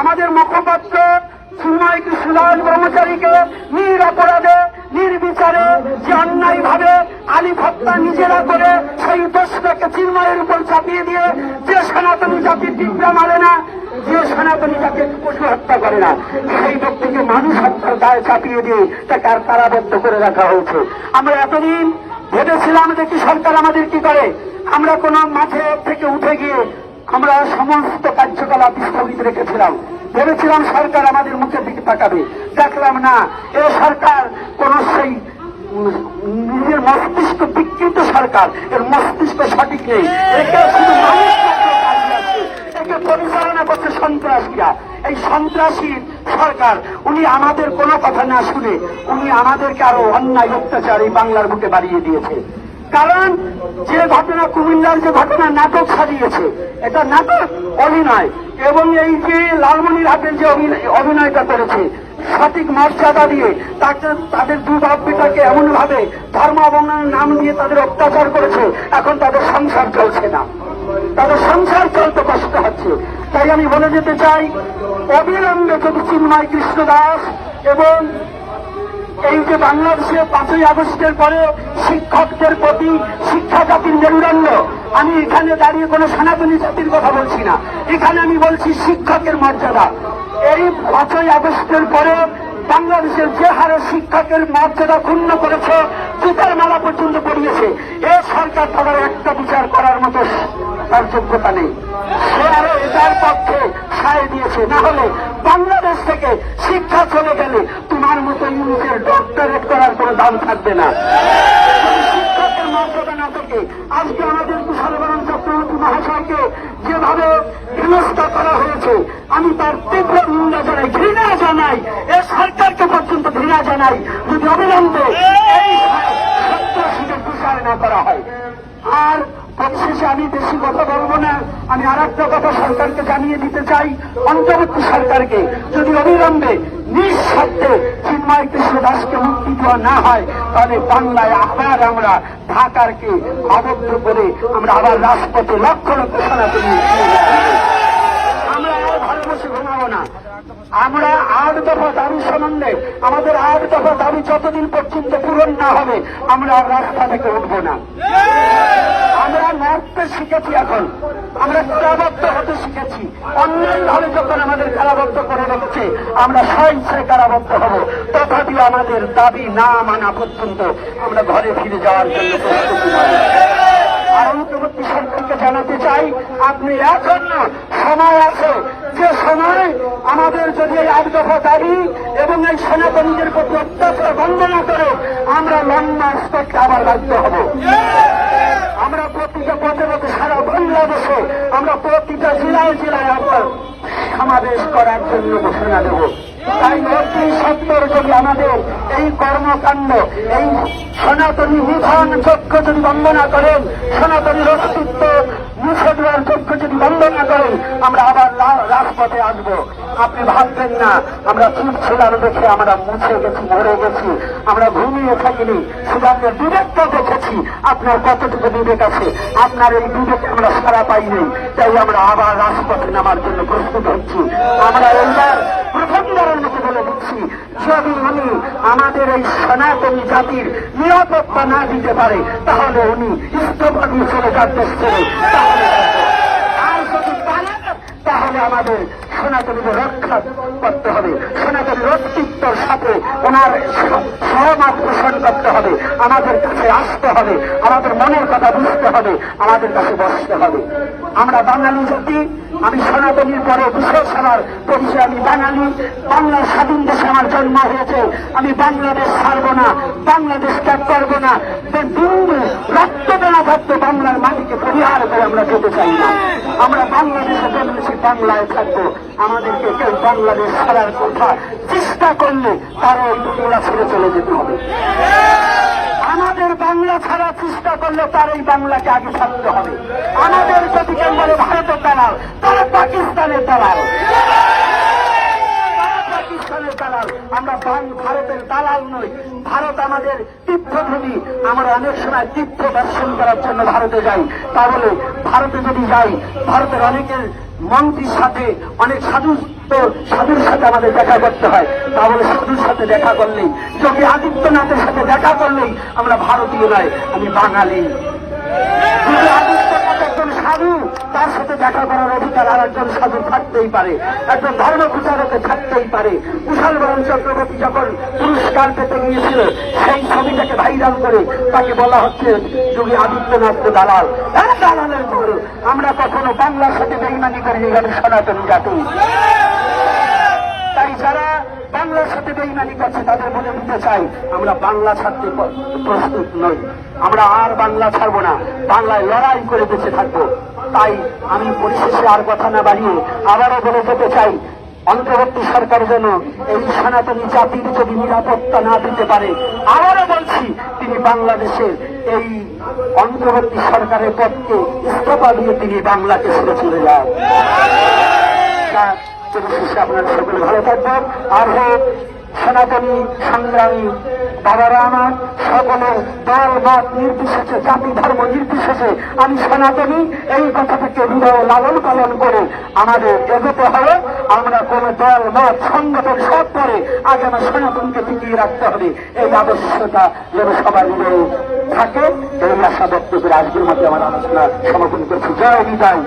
আমাদের মুখপাত্র চিন্ময় কৃষ্ণদাস ব্রহ্মচারীকে নির অপরাধে, নির্বিচারে যে অন্যায় ভাবে আলী হত্যা নিজেরা করে সেই দোষটাকে চিন্ময়ের উপর চাপিয়ে দিয়ে যে সনাতনী জাতির টিপরা মারে না, যে সনাতনী জাতির পশু হত্যা করে না, সেই ব্যক্তিকে মানুষ হত্যার দায় চাপিয়ে দিয়ে তাকে আর কারাবদ্ধ করে রাখা হয়েছে। আমরা এতদিন ভেবেছিলাম কি সরকার আমাদের কি করে। আমরা কোন মাঠে থেকে উঠে গিয়ে আমরা সমস্ত কার্যকলাপ স্থগিত রেখেছিলাম। ভেবেছিলাম সরকার আমাদের মুখের দিকে তাকাবে। দেখলাম না, এ সরকার কোন সেই নিজের মস্তিষ্ক বিকৃত সরকার। এর মস্তিষ্ক সঠিক নেই। একে পরিচালনা করছে সন্ত্রাসীরা। এই সন্ত্রাসী সরকার, উনি আমাদের কোনো কথা না শুনে, উনি আমাদেরকে আরও অন্যায় অত্যাচার এই বাংলার বুকে বাড়িয়ে দিয়েছে। কারণ যে ঘটনা কুমিল্লার যে ঘটনা নাটক সাজিয়েছে, এটা নাটক অভিনয়। এবং এই যে লালমনির হাটের যে অভিনয়- অভিনয়টা করেছে, সঠিক মর্যাদা দিয়ে তাকে, তাদের দু বাপ্পিটাকে এমন ভাবে ধর্ম অবমাননার নাম দিয়ে তাদের অত্যাচার করেছে, এখন তাদের সংসার চলছে না। তাদের সংসার চলতে কষ্ট হচ্ছে। তাই আমি বলে যেতে চাই, অবিলম্বে যদি চিন্ময় কৃষ্ণ দাস এবং এই যে বাংলাদেশে পাঁচই আগস্টের পরে শিক্ষকদের প্রতি শিক্ষা জাতির মেরুদণ্ড, আমি এখানে দাঁড়িয়ে কোনো সনাতনী জাতির কথা বলছি না। এখানে আমি বলছি শিক্ষকের মর্যাদা। এই পাঁচই আগস্টের পরে বাংলাদেশের যে হারে শিক্ষকের মর্যাদা ক্ষুণ্ণ করেছে, জুতার মালা পর্যন্ত পড়িয়েছে, এ সরকার তাদের একটা বিচার করার মতো তার যোগ্যতা নেই। সে আরও এটার পক্ষে সায় দিয়েছে। না হলে বাংলাদেশ থেকে শিক্ষা চলে গেলে ইংলিশের ডক্টরেট করার কোনো দাম থাকবে না। আজকে আমাদের কুশলবরণ চক্রবর্তী মহাশয়কে যেভাবে হেনস্থা করা হয়েছে, আমি তার তীব্র নিন্দা জানাই, ঘৃণা জানাই, এ সরকারকে পর্যন্ত ঘৃণা জানাই, যদি অবিলম্বে এই না করা হয়। আর পরিশেষে আমি বেশি কথা বলব না, আমি আর একটা কথা সরকারকে জানিয়ে দিতে চাই, অন্তর্বর্তী সরকারকে, যদি অবিলম্বে চিন্ময় মুক্তি দেওয়া না হয়, তাহলে বাংলায় আবার আমরা ঢাকারকে আবদ্ধ করে আমরা আবার রাজপথে লক্ষ লক্ষ সনাতনী আমরা আর বসে ঘুমাবো না। আমরা আট দফা দাবি সম্বন্ধে, আমাদের আট দফা দাবি যতদিন পর্যন্ত পূরণ না হবে, আমরা আর রাস্তা থেকে উঠবো না। আমরা মরতে শিখেছি এখন? আমরা শিখেছি অন্যায় ভাবে যখন আমাদের কারাবদ্ধ করে রেখেছে আমরা স্বইচ্ছায় কারাবদ্ধ হব। তথাপিও আমাদের দাবি না মানা পর্যন্ত আমরা ঘরে ফিরে যাওয়ার জন্য প্রস্তুতি আর জানাতে চাই, আপনি এখন না, সময় আছে। যে সময় আমাদের যদি এই আট দফা দাবি এবং এই সনাতনীদের প্রতি অত্যাচার বন্ধ না করে আমরা লম্বা করতে আবার বাধ্য হব। আমরা প্রতিটা পথে পথে সারা বাংলাদেশে আমরা প্রতিটা জেলায় জেলায় আমরা সমাবেশ করার জন্য ঘোষণা দেব। তাই অতি সত্তর যদি আমাদের এই কর্মকাণ্ড, এই সনাতনী নিধন যজ্ঞ যদি বন্ধ না করেন সনাতনীর অস্তিত্ব মুছে দেওয়ার যজ্ঞ যদি বন্ধ না করেন, আমরা আবার রাজপথে আসব। আপনি ভাববেন না, আমরা চুপ ছিলাম দেখে আমরা মুছে গেছি, মরে গেছি। আমরা ঘুমিয়ে থাকিনি শুধু আমরা বিবেকটা দেখেছি, আপনার কতটুকু বিবেক আছে? আপনার এই বিবেক আমরা সারা পাইনি, তাই আমরা আবার রাজপথে নামার জন্য প্রস্তুত হচ্ছি। আমরা এইবার প্রথমবারের মতো বলে দিচ্ছি যদি উনি আমাদের এই সনাতনী জাতির নিরাপত্তা না দিতে পারে, তাহলে উনি ইস্তফা দিয়ে চলে যান দেশ। ছেড়ে তাহলে আর যদি তাহলে আমাদের সনাতনীদের রক্ষা করতে হবে। সনাতনীর অস্তিত্বর সাথে ওনার সহমত পোষণ করতে হবে। আমাদের কাছে আসতে হবে। আমাদের মনের কথা বুঝতে হবে। আমাদের কাছে বসতে হবে। আমরা বাঙালি জাতি, আমি সনাতনীর পরে বিশেষ আমার পরিচয় আমি বাঙালি। বাংলার স্বাধীন দেশে আমার জন্ম হয়েছে। আমি বাংলাদেশ ছাড়ব না বাংলাদেশ ত্যাগ করব না। রক্ত দেনা থাকতে করে আমরা যেতে চাই না। আমরা বাংলাদেশে জন্মেছি বাংলায় থাকব। আমাদেরকে কেউ বাংলাদেশ ছাড়ার কথা চেষ্টা করলে তারা বাংলা ছেড়ে চলে যেতে হবে। আমাদের বাংলা ছাড়া চেষ্টা করলে তার এই বাংলাকে আগে ছাড়তে হবে। আমাদের যদি কেউ বলে, ভারতের দালাল তারা পাকিস্তানের দালাল। দালাল। আমরা ভারতের দালাল নই। ভারত আমাদের তীর্থভূমি। আমরা অনেক সময় তীর্থ দর্শন করার জন্য ভারতে যাই। তাহলে ভারতে যদি যাই, ভারতের অনেকের মন্ত্রীর সাথে, অনেক সাধু সাধুর সাথে আমাদের দেখা করতে হয়। তাহলে সাধুর সাথে দেখা করলেই যোগী আদিত্যনাথের সাথে দেখা করলেই আমরা ভারতীয় নয়, আমি বাঙালি। যোগী সাধু তার সাথে দেখা করার অধিকার আর একজন সাধু থাকতেই পারে, একজন ধর্ম প্রচারকে থাকতেই পারে। কুশাল বরণ চক্রবর্তী যখন পুরস্কার পেতে গিয়েছিল, সেই ছবিটাকে ভাইরাল করে তাকে বলা হচ্ছে যোগী আদিত্যনাথ দালাল। হ্যাঁ দালালের দল আমরা কখনো বাংলার সাথে বেইমানি করি এখানে সনাতন জাতি। সাথে বেইমানি করছে, তাদের বলে দিতে চাই, আমরা বাংলা ছাড়তে প্রস্তুত নই। আমরা আর বাংলা ছাড়বো না, বাংলায় লড়াই করে বেঁচে থাকব। তাই আমি পরিশেষে আর কথা না বাড়িয়ে আবারও বলে যেতে চাই, অন্তর্বর্তী সরকার যেন এই সনাতনী জাতির যদি নিরাপত্তা না দিতে পারে, আবারও বলছি, তিনি বাংলাদেশের এই অন্তর্বর্তী সরকারের পদকে ইস্তফা দিয়ে তিনি বাংলাকে ছেড়ে চলে যান। আমি সনাতনী, এই কথাটাকে হৃদয় লালন পালন করে আমাদের এগোতে হবে। আমরা কোন দল, মত, সংগঠন সব পরে আগে আমার সনাতনকে টিকিয়ে রাখতে হবে। এই আবশ্যকতা যেন সবার হৃদয়ে থাকে, এই আশা ব্যক্ত আজকের মধ্যে আমার আলোচনা সমাপন করছি। জয় বিদায়